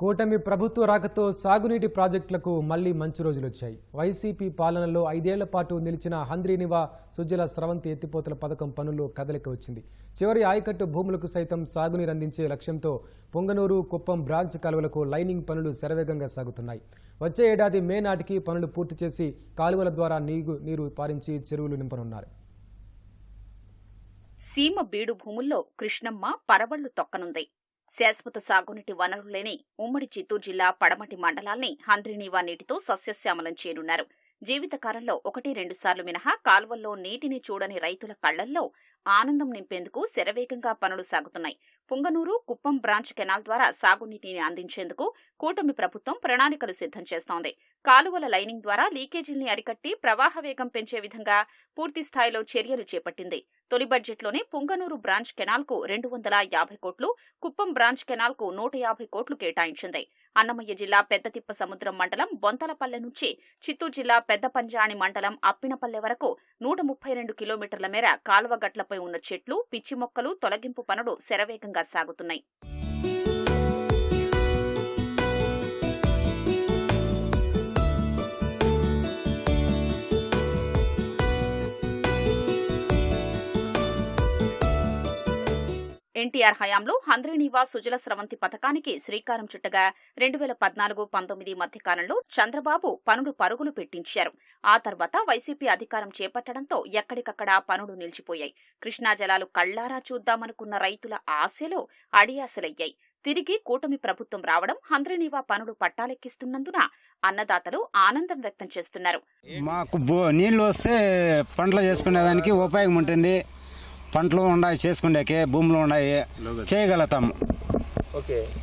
కూటమి ప్రభుత్వ రాకతో సాగునీటి ప్రాజెక్టులకు మళ్ళీ మంచి రోజులు వచ్చాయి వైసీపీ పాలనలో ఐదేళ్ళ పాటు నిలిచిన హంద్రీనివా సుజల స్రవంతి ఎత్తిపోతల పథకం పనులు కదలిక వచ్చింది. చివరి ఆయకట్టు భూములకు సైతం సాగునీరు అందించే లక్ష్యంతో పొంగనూరు కుప్పం బ్రాంచ్ కాలువలకు లైనింగ్ పనులు శరవేగంగా సాగుతున్నాయి. వచ్చే ఏడాది మే నాటికి పనులు పూర్తి చేసి కాలువల ద్వారా నీరు నీరు పారించి చెరువులు నింపనున్నారు. సీమ బీడు భూముల్లో కృష్ణమ్మ పరవళ్ళు తొక్కనుంది. శాశ్వత సాగునీటి వనరులు లేని ఉమ్మడి చిత్తూరు జిల్లా పడమటి మండలాల్ని హంద్రినీవా నీటితో సస్యశ్యామలం చేయనున్నారు. జీవితకాలంలో ఒకటి రెండు సార్లు మినహా కాల్వల్లో నీటిని చూడని రైతుల కళ్ళల్లో ఆనందం నింపేందుకు శరవేగంగా పనులు సాగుతున్నాయి. పుంగనూరు కుప్పం బ్రాంచ్ కెనాల్ ద్వారా సాగునీటిని అందించేందుకు కూటమి ప్రభుత్వం ప్రణాళికలు సిద్ధం చేస్తోంది. కాలువల లైనింగ్ ద్వారా లీకేజీల్ని అరికట్టి ప్రవాహ వేగం పెంచే విధంగా పూర్తి స్థాయిలో చర్యలు చేపట్టింది. తొలి బడ్జెట్లోనే పుంగనూరు బ్రాంచ్ కెనాల్కు రెండు వందల యాభై కోట్లు కుప్పం బ్రాంచ్ కెనాల్కు నూట యాభై కోట్లు కేటాయించింది. అన్నమయ్య జిల్లా పెద్దతిప్ప సముద్రం మండలం బొంతలపల్లె నుంచి చిత్తూరు జిల్లా పెద్ద పంజాణి మండలం అప్పినపల్లె వరకు నూట ముప్పై రెండు కిలోమీటర్ల మేర కాలువ గట్లపై ఉన్న చెట్లు పిచ్చి మొక్కలు తొలగింపు పనులు శరవేగంగా సాగుతున్నాయి. ఎన్టీఆర్ హయాంలో హంద్రీనీవా సుజల స్రవంతి పథకానికి శ్రీకారం చుట్టగా రెండు వేల పద్నాలుగు పంతొమ్మిది మధ్య కాలంలో చంద్రబాబు పనులు పరుగులు పెట్టించారు. ఆ తర్వాత వైసీపీ అధికారం చేపట్టడంతో ఎక్కడికక్కడ పనులు నిలిచిపోయాయి. కృష్ణా జలాలు కళ్ళారా చూద్దామనుకున్న రైతుల ఆశలు అడియాసలయ్యాయి. తిరిగి కూటమి ప్రభుత్వం రావడం హంద్రీనీవా పనులు పట్టాలెక్కిస్తున్నందున అన్నదాతలు ఆనందం వ్యక్తం చేస్తున్నారు. మాకు నీళ్ళు వస్తే పంటలు చేసుకునేదానికి ఉపయోగం ఉంటుంది. పంటలు ఉన్నాయి చేసుకునేకే భూములు ఉన్నాయి చేయగలుగుతాము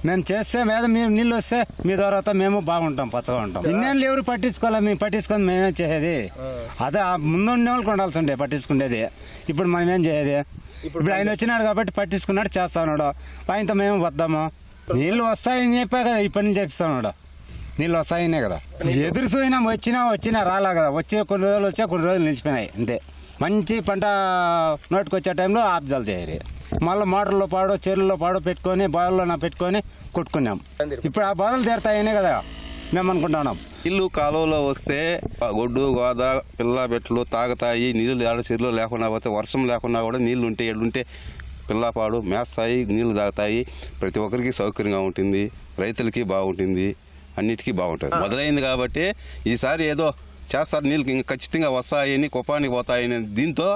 మేము చేస్తే మీద మీరు నీళ్ళు వస్తే మీ తర్వాత మేము బాగుంటాం పచ్చగా ఉంటాం. ఇన్నేళ్ళు ఎవరు పట్టించుకోవాలి మేము పట్టించుకొని మేమే చేసేది. అదే ఆ ముందు వాళ్ళకి ఉండాల్సి ఉండే పట్టించుకునేది. ఇప్పుడు మనం ఏం చేసేది? ఇప్పుడు ఆయన వచ్చినాడు కాబట్టి పట్టించుకున్నాడు చేస్తా ఉన్నాడు ఆయనతో మేము వద్దాము. నీళ్ళు వస్తాయని చెప్పే కదా ఈ పని చేపిస్తా ఉన్నాడు నీళ్ళు వస్తాయనే కదా. ఎదురు చూయినా వచ్చినా వచ్చినా రాలా కదా. వచ్చే కొన్ని రోజులు వచ్చా కొన్ని రోజులు నిలిచిపోయినాయి అంతే. మంచి పంట నోటికి వచ్చే టైంలో ఆబ్జాలు చేయాలి. మళ్ళీ మోటార్లో పాడో చెరువులో పాడో పెట్టుకొని బావిలో నా పెట్టుకొని కొట్టుకున్నాం. ఇప్పుడు ఆ బాధలు తీరుతాయనే కదా మేము అనుకుంటున్నాం. ఇల్లు కాలువలో వస్తే గొడ్డు గోద పిల్ల బెట్లు తాగుతాయి నీళ్ళు ఆడ చెరువులో లేకుండా పోతే వర్షం లేకుండా కూడా నీళ్ళు ఉంటే ఎల్లుంటే పిల్లపాడు మేస్తాయి నీళ్ళు తాగుతాయి. ప్రతి ఒక్కరికి సౌకర్యంగా ఉంటుంది రైతులకి బాగుంటుంది అన్నిటికీ బాగుంటుంది. మొదలైంది కాబట్టి ఈసారి ఏదో చేస్తారు నీళ్ళు ఇంకా ఖచ్చితంగా వస్తాయని కుపానికి పోతాయని దీంతో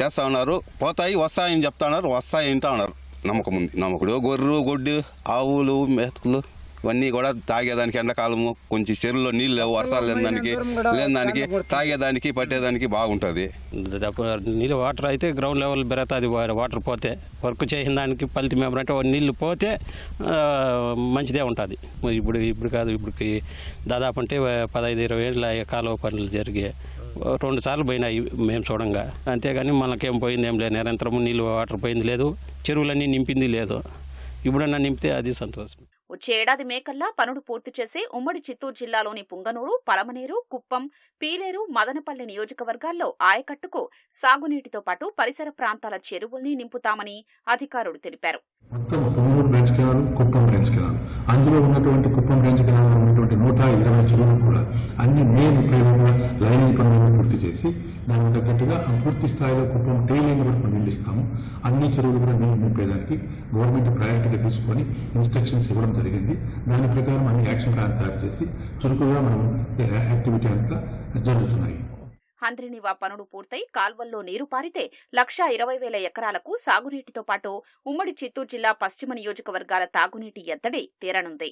చేస్తా ఉన్నారు పోతాయి వస్తాయని చెప్తా ఉన్నారు వస్తాయి వింటా ఉన్నారు నమ్మకం ఉంది నమ్మకుడు గొర్రెలు గొడ్డు ఆవులు మేతలు ఇవన్నీ కూడా తాగేదానికి ఎండాకాలము కొంచెం చెరువులో నీళ్ళు లేవు వర్షాలు లేని దానికి లేని దానికి తాగేదానికి పట్టేదానికి బాగుంటుంది. నీళ్ళు వాటర్ అయితే గ్రౌండ్ లెవెల్ పెరుగుతుంది వాటర్ పోతే వర్క్ చేసిన దానికి ఫలితం ఏమంటే ఓ నీళ్ళు పోతే మంచిదే ఉంటుంది. ఇప్పుడు ఇప్పుడు కాదు ఇప్పటికి దాదాపు అంటే పదహైదు ఇరవై ఏళ్ళ కాలువ పనులు జరిగాయి రెండు సార్లు పోయినాయి మేము చూడంగా. అంతేగాని మనకేం పోయింది ఏం లేదు. నిరంతరం నీళ్ళు వాటర్ పోయింది లేదు. చెరువులన్నీ నింపింది లేదు. ఇప్పుడన్నా నింపితే అది సంతోషం. వచ్చే ఏడాది మేకల్లా పనులు పూర్తి చేసి ఉమ్మడి చిత్తూరు జిల్లాలోని పుంగనూరు పలమనేరు కుప్పం పీలేరు మదనపల్లి నియోజకవర్గాల్లో ఆయకట్టుకు సాగునీటితో పాటు పరిసర ప్రాంతాల చెరువుల్ని నింపుతామని అధికారులు తెలిపారు. అందులో ఉన్నటువంటి కుప్పం రేంజ్ గ్రామంలో ఉన్నటువంటి నూట ఇరవై చెరువులు కూడా అన్ని మే ముప్పై రోజుల లైనింగ్ పనులను పూర్తి చేసి దానికి తగ్గట్టుగా ఆ పూర్తి స్థాయిలో కుప్పం టైలింగ్ వరకు నిలుస్తాము అన్ని చెరువులు కూడా నీళ్ళు నింపేదానికి గవర్నమెంట్ ప్రయారిటీగా తీసుకొని ఇన్స్ట్రక్షన్స్ ఇవ్వడం జరిగింది. దాని ప్రకారం అన్ని యాక్షన్ ప్లాన్ తయారు చేసి చురుకుగా మనం యాక్టివిటీ అంతా జరుగుతున్నాయి. హంద్రినివా పనులు పూర్తయి కాల్వల్లో నీరు పారితే లక్షా ఇరవై వేల ఎకరాలకు సాగునీటితో పాటు ఉమ్మడి చిత్తూరు జిల్లా పశ్చిమ నియోజకవర్గాల తాగునీటి ఎద్దడి తీరనుంది.